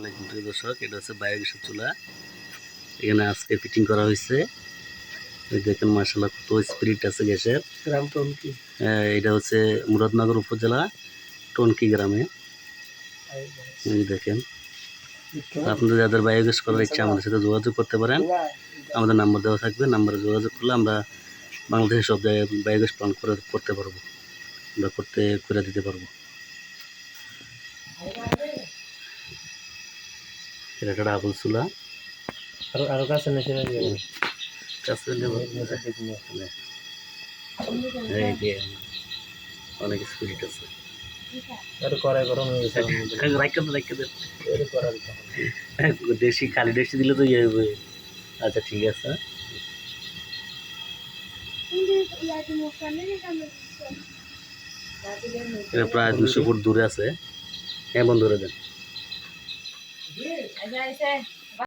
আলাইকুম প্রিয় দর্শক এটা হচ্ছে বায়োগ্যাসের চুলা। এখানে আজকে ফিটিং করা হয়েছে। দেখেন মার্শাল্লাহ কত স্পিরিট আছে গ্যাসের। গ্রাম টোন কি আহ, এটা হচ্ছে মুরাদনগর উপজেলা টনকি গ্রামে। দেখেন আপনাদের যাদের বায়োগ্যাস করার ইচ্ছা আমাদের সাথে যোগাযোগ করতে পারেন। আমাদের নাম্বার দেওয়া থাকবে নাম্বারে যোগাযোগ করলে আমরা বাংলাদেশের সব জায়গায় বায়োগ্যাস প্লান্ট করে করতে পারব আমরা করতে করে দিতে পারব। এটা একটা ডাবল চুলা। আরও আরও কাছে না। দিয়ে কাছে। অনেক স্পিরিট আছে। হয়ে দেন দেন। দেশি খালি দেশি দিলে তো ইয়ে হবে। আচ্ছা ঠিক আছে। এটা প্রায় দুশো ফুট দূরে আছে। হ্যাঁ বন্ধ করে দেন